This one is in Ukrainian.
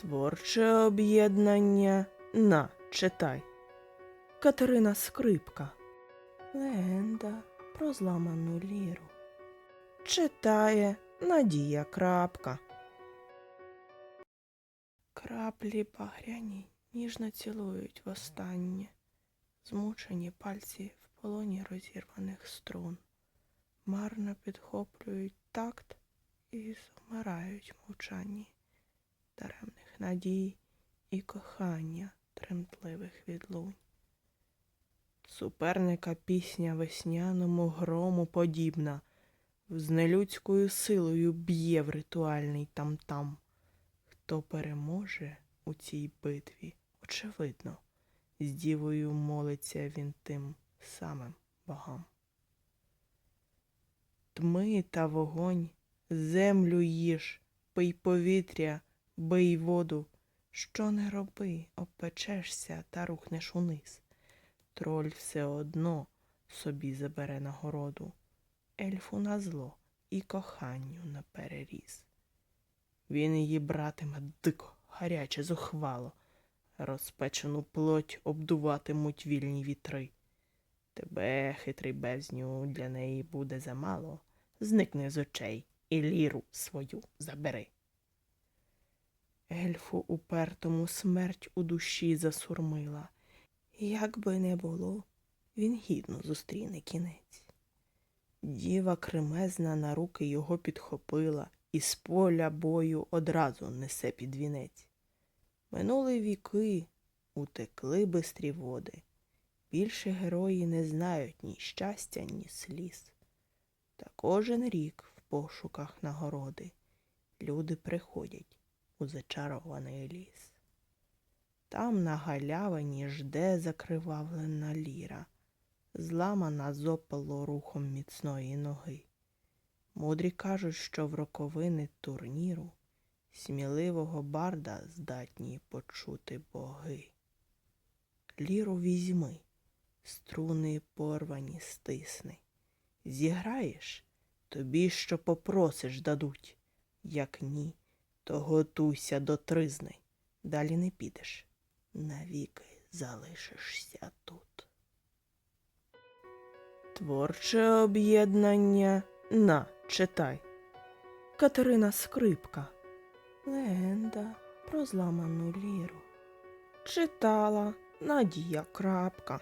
Творче об'єднання на читай. Катерина Скрипка. Легенда про зламану ліру. Читає Надія Крапка. Краплі багряні ніжно цілують востаннє, змучені пальці в полоні розірваних струн, марно підхоплюють такт і замирають мовчанні даремних надій і кохання тремтливих відлунь. Суперника пісня весняному грому подібна, з нелюдською силою б'є в ритуальний там-там. Хто переможе у цій битві, очевидно, з дівою молиться він тим самим богам. Тми та вогонь, землю їж, пий повітря, бий воду, що не роби, обпечешся та рухнеш униз. Троль все одно собі забере нагороду, ельфу на зло і коханню на переріз. Він її братиме дико, гаряче, зухвало, розпечену плоть обдуватимуть вільні вітри. Тебе, хитрий безню, для неї буде замало. Зникни з очей і ліру свою забери. Ельфу упертому смерть у душі засурмила. Як би не було, він гідно зустріне кінець. Діва кремезна на руки його підхопила і з поля бою одразу несе під вінець. Минули віки, утекли бистрі води. Більше герої не знають ні щастя, ні сліз. Та кожен рік в пошуках нагороди люди приходять у зачарований ліс. Там на галявині жде закривавлена ліра, зламана зопело рухом міцної ноги. Мудрі кажуть, що в роковини турніру сміливого барда здатні почути боги. Ліру візьми, струни порвані стисни. Зіграєш, тобі що попросиш дадуть. Як ні, то готуйся до тризни. Далі не підеш. Навіки залишишся тут. Творче об'єднання на читай. Катерина Скрипка. Легенда про зламану ліру. Читала Надія Крапка.